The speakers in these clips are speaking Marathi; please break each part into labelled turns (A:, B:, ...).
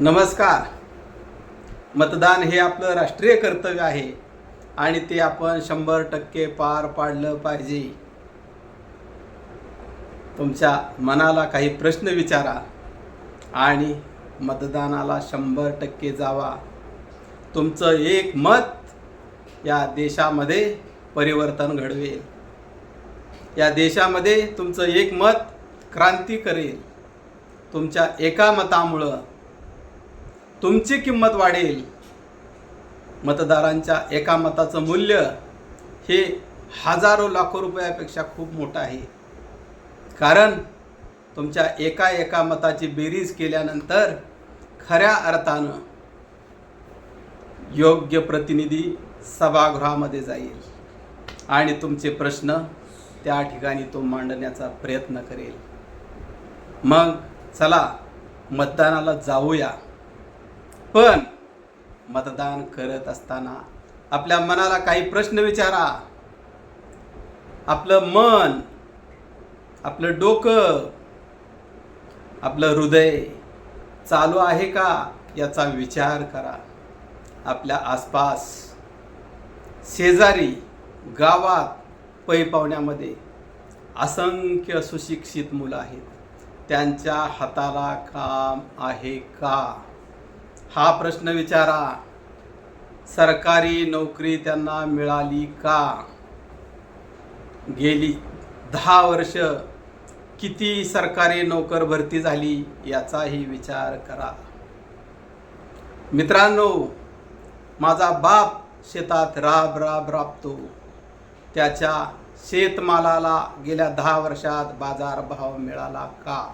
A: नमस्कार. मतदान हे आपलं राष्ट्रीय कर्तव्य आहे आणि ते आपण शंभर टक्के पार पाडलं पाहिजे. तुमच्या मनाला काही प्रश्न विचारा आणि मतदानाला शंभर टक्के जावा. तुमचं एक मत या देशामध्ये परिवर्तन घडवेल. या देशामध्ये तुमचं एक मत क्रांती करेल. तुमच्या एका मतामुळं तुमची किंमत वाढेल. मतदारांच्या एका मताचं मूल्य हे हजारो लाखो रुपयापेक्षा खूप मोठं आहे. कारण तुमच्या एका एका मताची बेरीज केल्यानंतर खऱ्या अर्थानं योग्य प्रतिनिधी सभागृहामध्ये जाईल आणि तुमचे प्रश्न त्या ठिकाणी तो मांडण्याचा प्रयत्न करेल. मग चला मतदानाला जाऊया. पण मतदान करत असताना आपल्या मनाला काही प्रश्न विचारा. आपलं मन आपलं डोकं आपलं हृदय चालू आहे का याचा विचार करा. आपल्या आसपास शेजारी गावात पै पाहुण्यामध्ये असंख्य सुशिक्षित मुलं आहेत. त्यांच्या हाताला काम आहे का? हा प्रश्न विचारा. सरकारी नोकरी त्यांना मिळाली का? गेली दहा वर्ष किती सरकारी नोकर भरती झाली याचाही विचार करा. मित्रांनो माझा बाप शेतात राब राब राबतो. त्याच्या शेतमालाला गेल्या दहा वर्षात बाजारभाव मिळाला का?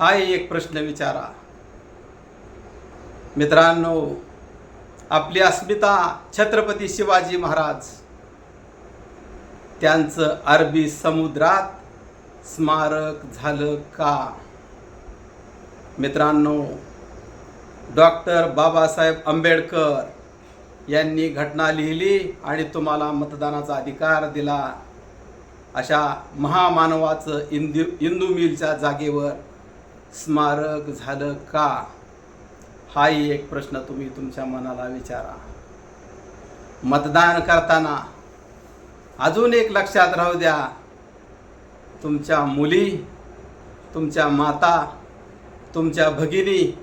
A: हाही एक प्रश्न विचारा. मित्रांनो आपली अस्मिता छत्रपती शिवाजी महाराज. त्यांचं अरबी समुद्रात स्मारक झालं का? मित्रांनो डॉक्टर बाबासाहेब आंबेडकर यांनी घटना लिहिली आणि तुम्हाला मतदानाचा अधिकार दिला. अशा महामानवाचं इंदू इंदू मिलच्या जागेवर स्मारक झालं का? हाही एक प्रश्न तुम्ही तुमच्या मनाला विचारा. मतदान करताना अजून एक लक्षात राहू द्या. तुमच्या मुली तुमच्या माता तुमच्या भगिनी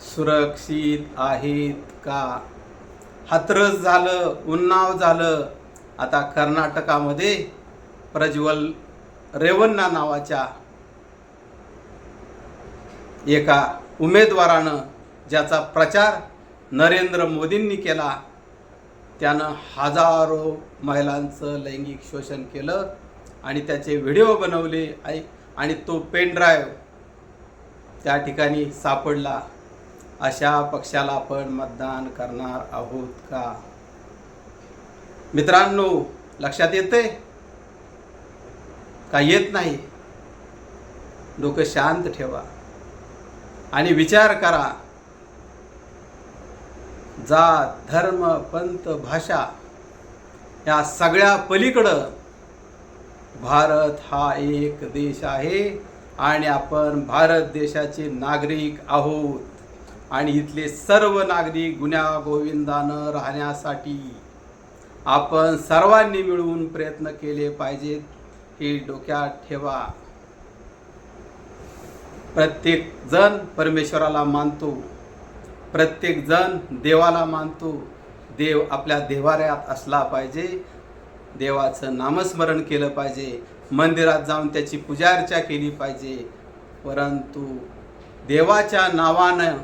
A: सुरक्षित आहेत का? हातरस झालं उन्नाव झालं. आता कर्नाटकामध्ये प्रज्वल रेवन्ना नावाच्या एका उमेदवारानं ज्याचा प्रचार नरेंद्र मोदींनी केला त्यानं हजारो महिलांचं लैंगिक शोषण केलं आणि त्याचे व्हिडिओ बनवले. आणि तो पेन ड्राईव्ह त्या ठिकाणी सापडला. अशा पक्षाला आपण मतदान करणार आहोत का? मित्रांनो लक्षात येते का येत नाही? डोकं शांत ठेवा. आणि विचार करा. जात धर्म पंत भाषा या सगळ्या पलीकडं भारत हा एक देश आहे आणि आपण भारत देशाचे नागरिक आहोत. आणि इथले सर्व नागरिक गुण्यागोविंदानं राहण्यासाठी आपण सर्वांनी मिळून प्रयत्न केले पाहिजेत हे डोक्यात ठेवा. प्रत्येक जण परमेश्वराला मानतो. प्रत्येकजण देवाला मानतो. देव आपल्या देवाऱ्यात असला पाहिजे. देवाचं नामस्मरण केलं पाहिजे. मंदिरात जाऊन त्याची पूजार्चा केली पाहिजे. परंतु देवाच्या नावानं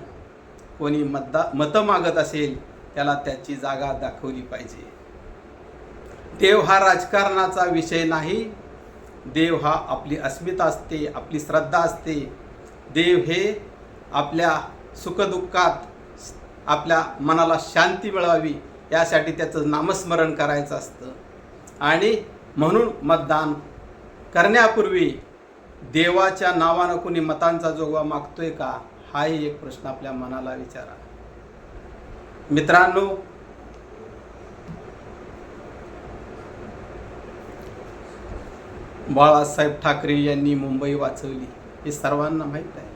A: कोणी मतदा मतं मागत असेल त्याला त्याची जागा दाखवली पाहिजे. देव हा राजकारणाचा विषय नाही. देव हा आपली अस्मिता असते आपली श्रद्धा असते. देव हे आपल्या सुखदुःखात आपल्या मनाला शांती मिळावी यासाठी त्याचं नामस्मरण करायचं असतं. आणि म्हणून मतदान करण्यापूर्वी देवाच्या नावानं कोणी मतांचा जोगवा मागतोय का? हाही एक प्रश्न आपल्या मनाला विचारा. मित्रांनो बाळासाहेब ठाकरे यांनी मुंबई वाचवली. हे सर्वांना माहीत आहे.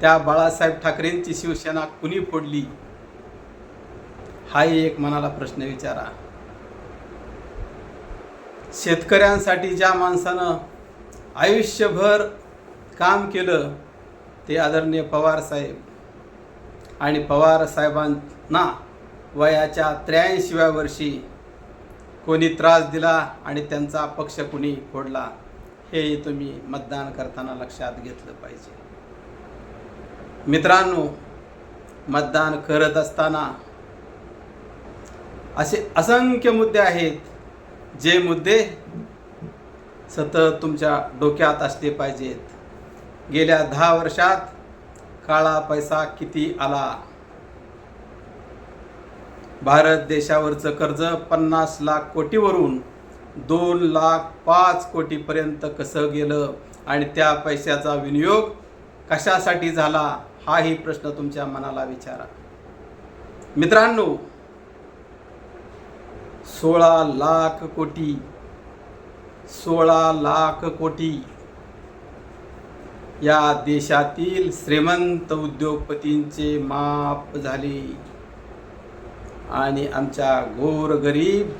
A: त्या बाळासाहेब ठाकरेंची शिवसेना कुणी फोडली? हाही एक मनाला प्रश्न विचारा. शेतकऱ्यांसाठी ज्या माणसानं आयुष्यभर काम केलं ते आदरणीय पवार साहेब. आणि पवार साहेबांना वयाच्या त्र्याऐंशीव्या वर्षी कोणी त्रास दिला आणि त्यांचा पक्ष कोणी फोडला हे तुम्ही मतदान करताना लक्षात घेतलं पाहिजे. मित्रांनो मतदान करत असताना असे असंख्य मुद्दे आहेत जे मुद्दे सतत तुमच्या डोक्यात असले पाहिजेत. गेल्या दहा वर्षात काळा पैसा किती आला? भारत देशावरचं कर्ज पन्नास लाख कोटीवरून दोन लाख पाच कोटीपर्यंत कसं गेलं आणि त्या पैशाचा विनियोग कशासाठी झाला? हाही प्रश्न तुमच्या मनाला विचारा. मित्रांनो सोळा लाख कोटी. सोळा लाख कोटी. या देशातील श्रीमंत उद्योगपतींचे माप झाले. आणि आमच्या गोरगरीब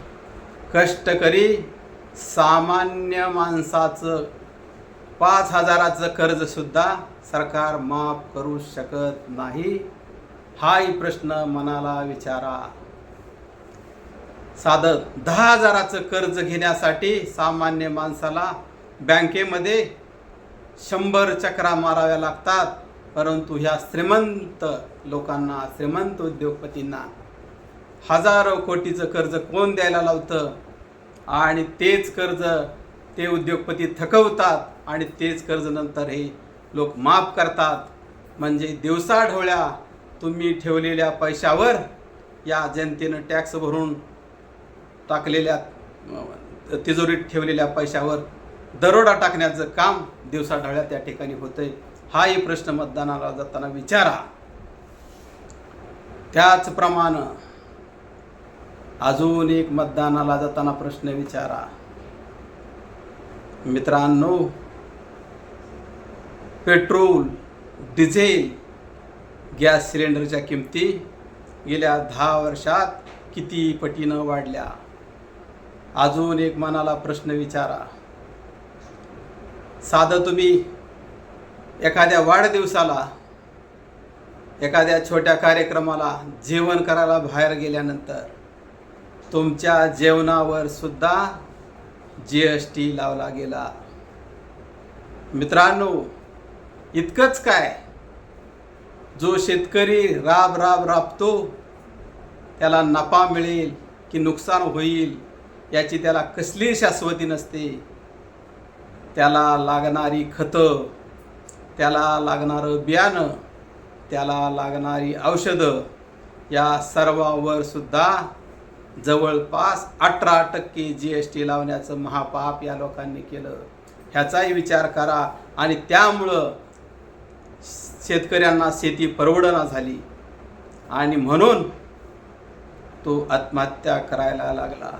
A: कष्टकरी सामान्य माणसाचं पाच हजाराचं कर्जसुद्धा सरकार माफ करू शकत नाही. हाही प्रश्न मनाला विचारा. साधं दहा हजाराचं कर्ज घेण्यासाठी सामान्य माणसाला बँकेमध्ये शंभर चक्रा माराव्या लागतात. परंतु ह्या श्रीमंत लोकांना श्रीमंत उद्योगपतींना हजारो कोटीचं कर्ज कोण द्यायला लावतं? आणि तेच कर्ज ते उद्योगपती थकवतात आणि तेच कर्ज नंतर हे लोक माफ करतात. म्हणजे दिवसाढोळ्या तुम्ही ठेवलेल्या पैशावर या जनतेनं टॅक्स भरून टाकलेल्या तिजोरीत ठेवलेल्या पैशावर दरोडा टाकण्याचं काम दिवसाढळ्या त्या ठिकाणी होतंय. हाही प्रश्न मतदानाला जाताना विचारा. त्याचप्रमाणे अजून एक मतदानाला जाताना प्रश्न विचारा. मित्रांनो पेट्रोल डिझेल गॅस सिलेंडरच्या किमती गेल्या दहा वर्षात किती पटीनं वाढल्या? अजून एक मनाला प्रश्न विचारा. साधं तुम्ही एखाद्या वाढदिवसाला एखाद्या छोट्या कार्यक्रमाला जेवण करायला बाहेर गेल्यानंतर तुमच्या जेवणावर सुद्धा जी एस टी लावला गेला. मित्रांनो इतकंच काय? जो शेतकरी राब राब राबतो त्याला नफा मिळेल की नुकसान होईल? याची त्याला कसली शाश्वती नसते. त्याला लागणारी खतं त्याला लागणारं बियाणं त्याला लागणारी औषधं या सर्वावर सुद्धा जवळपास अठरा टक्के जी एस टी लावण्याचं महापाप या लोकांनी केलं. ह्याचाही विचार करा आणि त्यामुळं शेतकऱ्यांना शेती परवडना झाली आणि म्हणून तो आत्महत्या करायला लागला.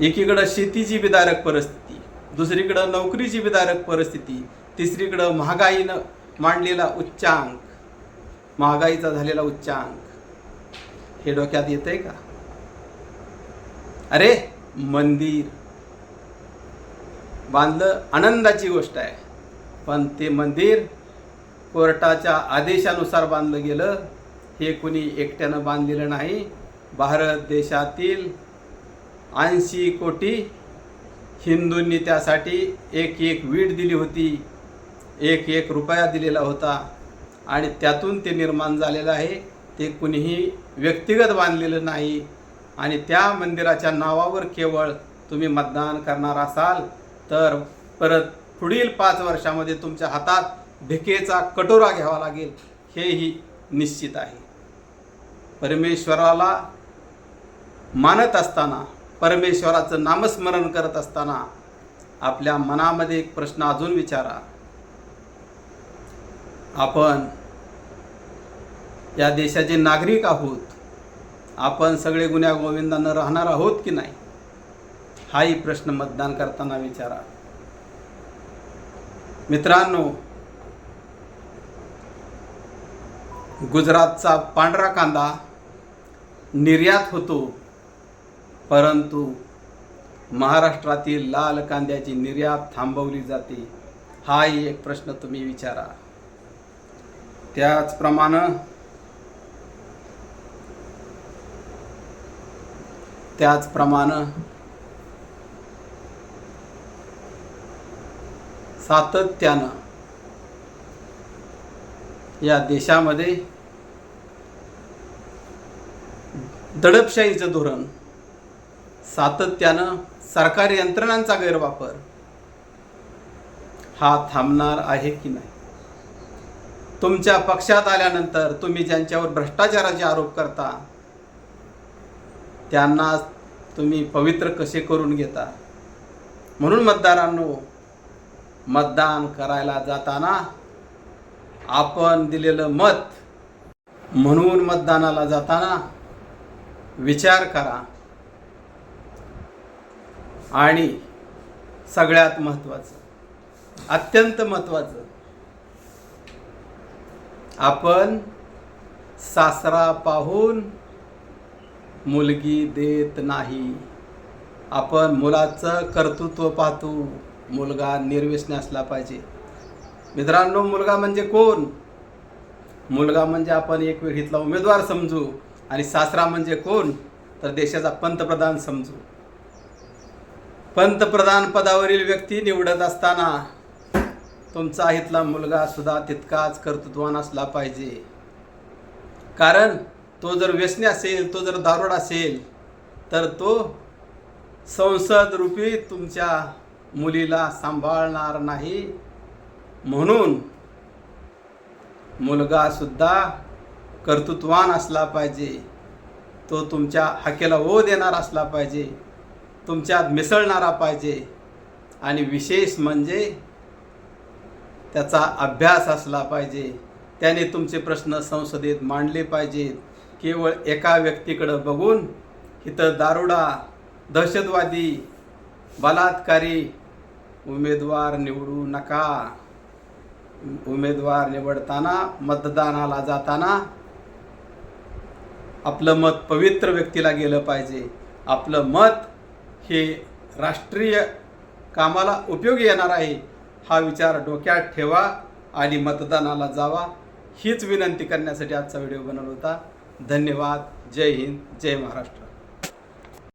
A: एकीकडं शेतीची बिदारक परिस्थिती दुसरीकडं नोकरीची बिदारक परिस्थिती तिसरीकडं महागाईनं मांडलेला उच्चांक महागाईचा झालेला उच्चांक. हे डोक्यात येतंय का? अरे मंदिर. बांधलं आनंदाची गोष्ट आहे पण ते मंदिर कोर्टाच्या आदेशानुसार बांधलं गेलं हे कुणी एकट्यानं बांधलेलं नाही. भारत देशातील ऐंशी कोटी हिंदूंनी त्यासाठी एक एक वीट दिली होती. एक एक रुपया दिलेला होता. आणि त्यातून ते निर्माण झालेलं आहे. ते कुणीही व्यक्तिगत बांधलेलं नाही. आणि त्या मंदिराच्या नावावर केवळ तुम्ही मतदान करणार असाल तर परत पुढील पाच वर्षामध्ये तुमच्या हातात भिकेचा कटोरा घ्यावा लागेल. हेही निश्चित आहे. परमेश्वराला मानत असताना परमेश्वराचं नामस्मरण करत असताना आपल्या मनामध्ये एक प्रश्न अजून विचारा. आपण या देशाचे नागरिक आहोत. आपण सगळे गुन्ह्या गोविंदांना राहणार आहोत की नाही? हाही प्रश्न मतदान करताना विचारा. मित्रांनो गुजरातचा पांढरा कांदा निर्यात होतो. परंतु महाराष्ट्रातील लाल कांद्याची निर्यात थांबवली जाते हाही एक प्रश्न तुम्ही विचारा. त्याचप्रमाणे त्याचप्रमाणे सातत्यानं या देशामध्ये दडपशाहीचं धोरण सातत्यानं सरकारी यंत्रणांचा गैरवापर हा थांबणार आहे की नाही? तुमच्या पक्षात आल्यानंतर तुम्ही ज्यांच्यावर भ्रष्टाचाराचे आरोप करता त्यांना तुम्ही पवित्र कसे करून घेता? म्हणून मतदारांनो मतदान करायला जाताना आपण दिलेलं मत म्हणून मतदानाला जाताना विचार करा. आणि सगळ्यात महत्त्वाचं अत्यंत महत्त्वाचं आपण सासरा पाहून मुलगी देत नाही. आपण मुलाचं कर्तृत्व पाहतो मुलगा निर्व्यसनी असला पाहिजे. मित्रांनो मुलगा म्हणजे कोण? मुलगा म्हणजे आपण एक वेळ घेतला उमेदवार समजू आणि सासरा म्हणजे कोण? तर देशाचा पंतप्रधान समजू. पंतप्रधान पदावरील व्यक्ती निवडत असताना तुमचा इथला मुलगा सुद्धा तितकाच कर्तृत्वान असला पाहिजे. कारण तो जर व्यसनी असेल तो जर दारोड असेल तर तो संसद रूपी तुमच्या मुलीला सांभाळणार नाही. म्हणून मुलगा सुद्धा कर्तृत्वान असला पाहिजे. तो तुमच्या हाकेला ओ देणार असला पाहिजे. तुमच्यात मिसळणारा पाहिजे. आणि विशेष म्हणजे त्याचा अभ्यास असला पाहिजे. त्याने तुमचे प्रश्न संसदेत मांडले पाहिजेत. केवळ एका व्यक्तीकडं बघून इथं दारुडा दहशतवादी बलात्कारी उमेदवार निवडू नका. उमेदवार निवडताना मतदानाला जाताना आपलं मत पवित्र व्यक्तीला गेलं पाहिजे. आपलं मत हे राष्ट्रीय कामाला उपयोगी येणार आहे हा विचार डोक्यात ठेवा आणि मतदानाला जावा हीच विनंती करण्यासाठी आजचा व्हिडिओ बनवला होता. धन्यवाद. जय हिंद. जय महाराष्ट्र.